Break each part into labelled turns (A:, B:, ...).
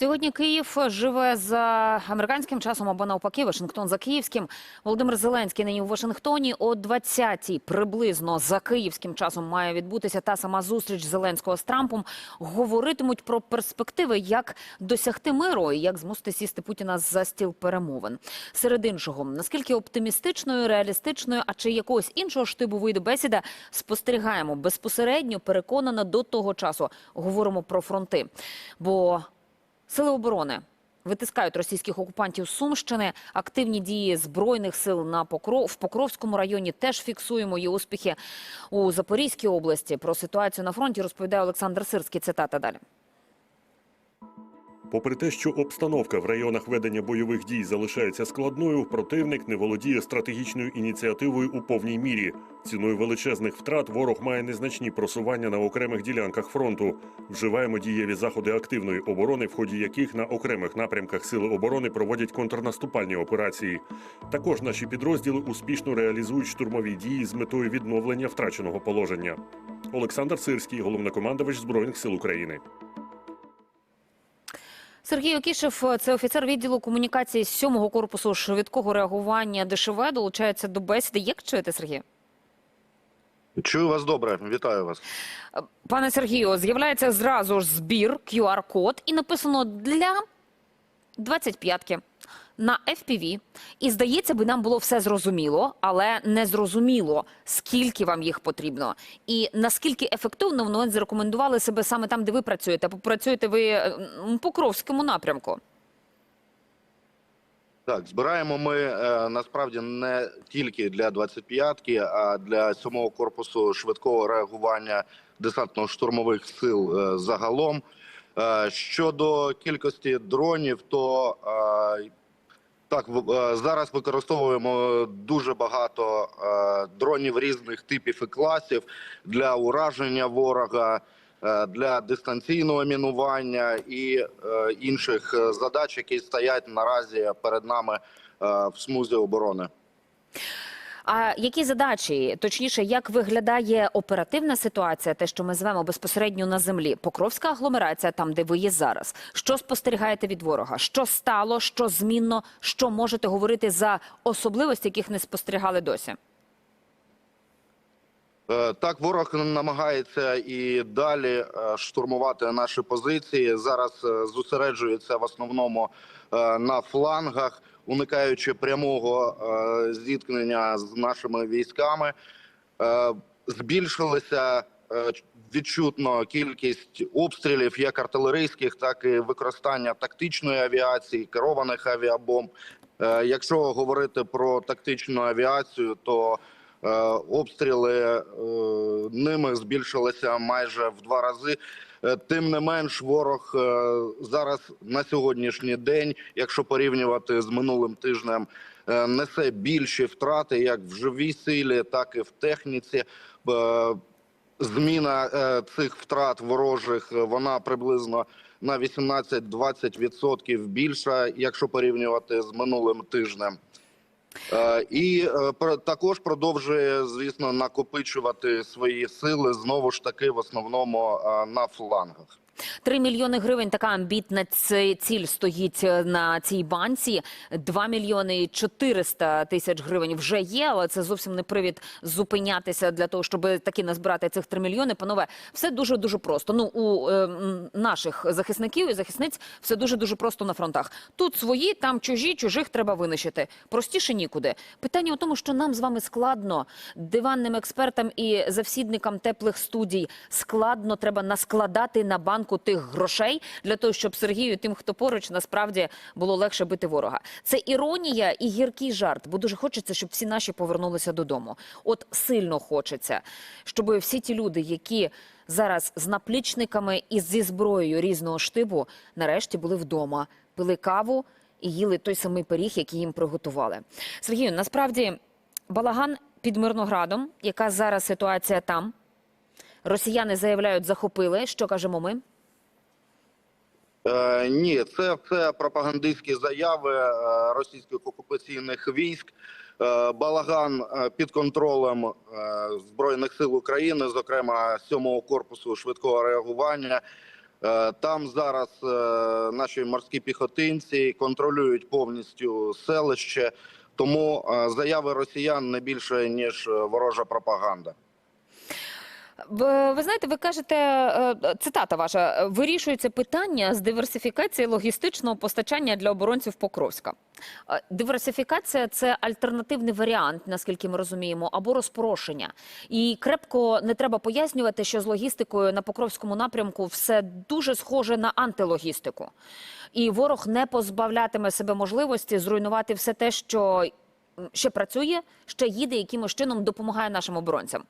A: Сьогодні Київ живе за американським часом або навпаки Вашингтон за київським. Володимир Зеленський нині у Вашингтоні о 20-й приблизно за київським часом має відбутися та сама зустріч Зеленського з Трампом. Говоритимуть про перспективи, як досягти миру і як змусити сісти Путіна за стіл перемовин. Серед іншого, наскільки оптимістичною, реалістичною, а чи якогось іншого штибу вийде бесіда, спостерігаємо безпосередньо. Переконана до того часу. Говоримо про фронти, бо Сили оборони витискають російських окупантів з Сумщини. Активні дії збройних сил на Покров в Покровському районі теж фіксуємо її успіхи у Запорізькій області. Про ситуацію на фронті розповідає Олександр Сирський. Цитата далі.
B: Попри те, що обстановка в районах ведення бойових дій залишається складною, противник не володіє стратегічною ініціативою у повній мірі. Ціною величезних втрат ворог має незначні просування на окремих ділянках фронту. Вживаємо дієві заходи активної оборони, в ході яких на окремих напрямках сили оборони проводять контрнаступальні операції. Також наші підрозділи успішно реалізують штурмові дії з метою відновлення втраченого положення. Олександр Сирський, головнокомандувач збройних сил України.
A: Сергій Окішев, це офіцер відділу комунікації 7-го корпусу швидкого реагування ДШВ, долучається до бесіди. Як чуєте, Сергій?
C: Чую вас добре, вітаю вас.
A: Пане Сергію, з'являється зразу ж збір, QR-код, і написано для 25-ки на FPV. І здається би, нам було все зрозуміло, але не зрозуміло, скільки вам їх потрібно. І наскільки ефективно воно зарекомендували себе саме там, де ви працюєте. Попрацюєте ви е, м, по Кровському напрямку.
C: Так, збираємо ми е, насправді не тільки для 25-ки, а для 7-го корпусу швидкого реагування десантно-штурмових сил е, загалом. Е, щодо кількості дронів, то е, так е, зараз використовуємо дуже багато е, дронів різних типів і класів для ураження ворога. е, Для дистанційного мінування і інших задач, які стоять наразі перед нами в смузі оборони.
A: А які задачі, точніше, як виглядає оперативна ситуація, те, що ми звемо безпосередньо на землі? Покровська агломерація, там, де ви є зараз. Що спостерігаєте від ворога? Що стало, що змінно, що можете говорити за особливості, яких не спостерігали досі?
C: Е, Так, ворог намагається і далі е, штурмувати наші позиції. Зараз е, зосереджується в основному на флангах, уникаючи прямого е, зіткнення з нашими військами. Е, Збільшилася е, відчутно кількість обстрілів, як артилерійських, так і використання тактичної авіації, керованих авіабомб. Якщо говорити про тактичну авіацію, то Обстріли ними збільшилися майже в два рази. Е, Тим не менш, ворог е, зараз на сьогоднішній день, якщо порівнювати з минулим тижнем, е, несе більші втрати як в живій силі, так і в техніці. Зміна цих втрат ворожих вона приблизно на 18-20% більша, якщо порівнювати з минулим тижнем. Е, І е, також продовжує, звісно, накопичувати свої сили знову ж таки в основному е, на флангах.
A: Три мільйони гривень така амбітна ціль стоїть е, на цій банці. Два мільйони чотириста тисяч гривень вже є, але це зовсім не привід зупинятися для того, щоб таки назбирати цих три мільйони. Панове, все дуже дуже просто. Ну у е, наших захисників і захисниць все дуже дуже просто на фронтах. Тут свої, там чужі, чужих треба винищити. Простіше нікуди. Питання у тому, що нам з вами складно диванним експертам і завсідникам теплих студій складно треба наскладати на банку тих грошей для того, щоб Сергію, тим, хто поруч, насправді було легше бити ворога. Це іронія і гіркий жарт, бо дуже хочеться, щоб всі наші повернулися додому. От сильно хочеться, щоб всі ті люди, які зараз з наплічниками і зі зброєю різного штибу, нарешті були вдома, пили каву і їли той самий пиріг, який їм приготували. Сергію, насправді балаган під Мирноградом, яка зараз ситуація там. Росіяни заявляють, захопили. Що кажемо ми?
C: Е, ні, це все пропагандистські заяви е, російських окупаційних військ. Е, Балаган під контролем збройних сил України, зокрема 7-го корпусу швидкого реагування. Там зараз наші морські піхотинці контролюють повністю селище, тому заяви росіян не більше ніж ворожа пропаганда.
A: Ви знаєте, ви кажете, е, цитата ваша, вирішується питання з диверсифікації логістичного постачання для оборонців Покровська. Е, Диверсифікація це альтернативний варіант, наскільки ми розуміємо, або розпорошення. І крепко не треба пояснювати, що з логістикою на Покровському напрямку все дуже схоже на антилогістику. І ворог не позбавлятиме себе можливості зруйнувати все те, що ще працює, ще їде, якимось чином допомагає нашим оборонцям.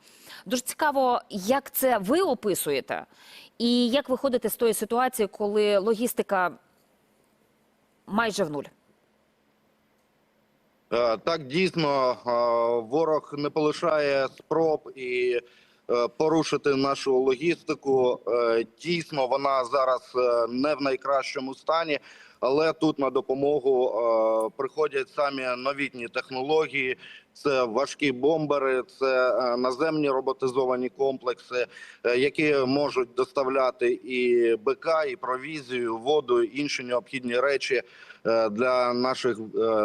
A: Дуже цікаво, як це ви описуєте, і як виходите з тої ситуації, коли логістика майже в нуль.
C: Е, Так, дійсно, е, ворог не полишає спроб і е, порушити нашу логістику. Дійсно, вона зараз не в найкращому стані, але тут на допомогу е, приходять самі новітні технології. Це важкі бомбери, це е, наземні роботизовані комплекси, е, які можуть доставляти і БК, і провізію, воду, і інші необхідні речі е, для наших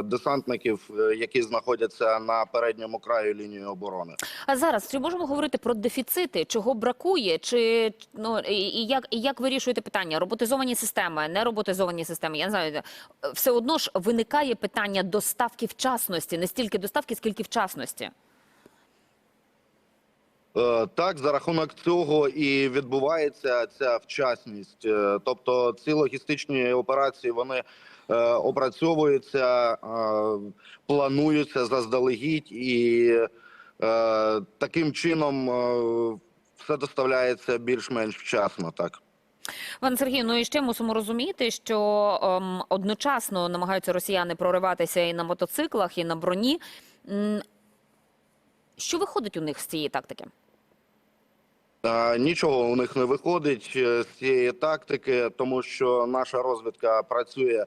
C: десантників, які знаходяться на передньому краю лінії оборони.
A: А зараз чи можемо говорити про дефіцити, чого бракує, чи ну і, як і як вирішуєте питання? Роботизовані системи, не роботизовані системи? Я не знаю, все одно ж виникає питання доставки вчасності, не стільки доставки, скільки вчасності.
C: Е, Так, за рахунок цього і відбувається ця вчасність. Е, Тобто ці логістичні операції вони е, опрацьовуються, плануються заздалегідь, і таким чином все доставляється більш-менш вчасно. Так.
A: Пане Сергію, ну і ще мусимо розуміти, що ем, одночасно намагаються росіяни прориватися і на мотоциклах, і на броні. Що виходить у них з цієї тактики?
C: Е, Нічого у них не виходить е, з цієї тактики, тому що наша розвідка працює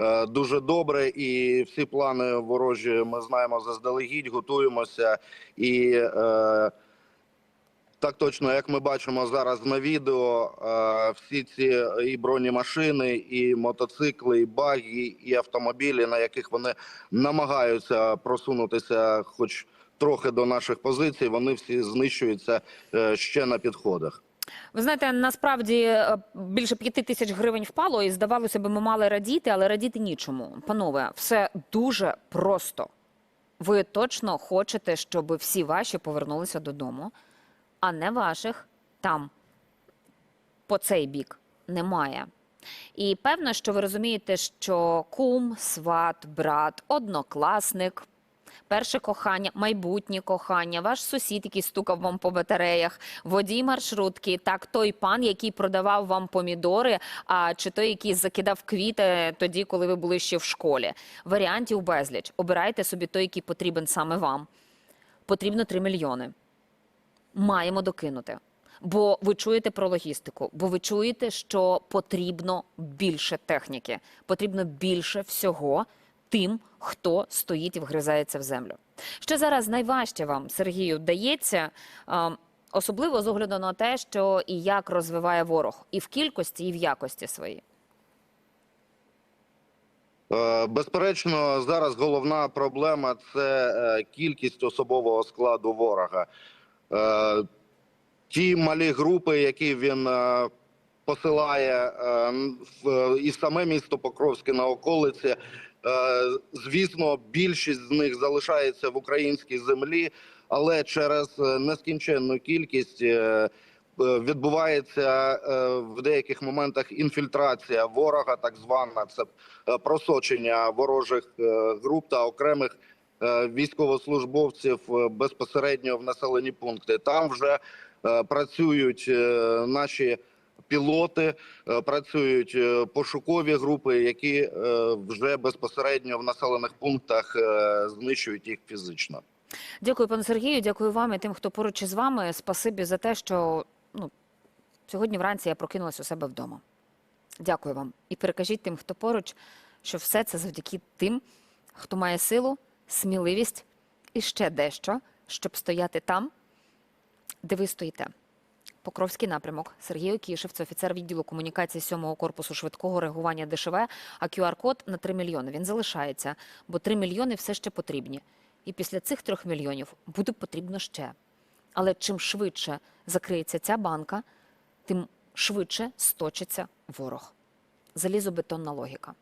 C: е, дуже добре, і всі плани ворожі ми знаємо заздалегідь, готуємося і. е, Так точно, як ми бачимо зараз на відео, е, всі ці і бронемашини, і мотоцикли, і баги, і автомобілі, на яких вони намагаються просунутися, хоч трохи до наших позицій, вони всі знищуються е, ще на підходах.
A: Ви знаєте, насправді е, більше п'яти тисяч гривень впало, і здавалося б, ми мали радіти, але радіти нічому. Панове, все дуже просто. Ви точно хочете, щоб всі ваші повернулися додому, а не ваших там по цей бік немає. І певно, що ви розумієте, що кум, сват, брат, однокласник, перше кохання, майбутнє кохання, ваш сусід, який стукав вам по батареях, водій маршрутки, так той пан, який продавав вам помідори, а чи той, який закидав квіти тоді, коли ви були ще в школі. Варіантів безліч. Обирайте собі той, який потрібен саме вам. Потрібно 3 мільйони. Маємо докинути. Бо ви чуєте про логістику, бо ви чуєте, що потрібно більше техніки, потрібно більше всього тим, хто стоїть і вгризається в землю. Що зараз найважче вам, Сергію, дається, особливо з огляду на те, що і як розвиває ворог, і в кількості, і в якості своїй.
C: Е, Безперечно, зараз головна проблема це е, кількість особового складу ворога. Е, Ті малі групи, які він е, посилає е, і саме місто Покровське на околиці. Звісно, більшість з них залишається в українській землі, але через нескінченну кількість відбувається в деяких моментах інфільтрація ворога, так звана це просочення ворожих груп та окремих військовослужбовців е, безпосередньо в населені пункти. Там вже е, працюють е, наші пілоти, е, працюють е, пошукові групи, які е, вже безпосередньо в населених пунктах е, знищують їх фізично.
A: Дякую, пане Сергію. Дякую вам і тим, хто поруч із вами. Спасибі за те, що ну, сьогодні вранці я прокинулася у себе вдома. Дякую вам. І перекажіть тим, хто поруч, що все це завдяки тим, хто має силу, сміливість і ще дещо, щоб стояти там, де ви стоїте. Покровський напрямок. Сергій Окішев, це офіцер відділу комунікації 7-го корпусу швидкого реагування ДШВ, а QR-код на 3 мільйони. Він залишається, бо 3 мільйони все ще потрібні. І після цих 3 мільйонів буде потрібно ще. Але чим швидше закриється ця банка, тим швидше сточиться ворог. Залізобетонна логіка.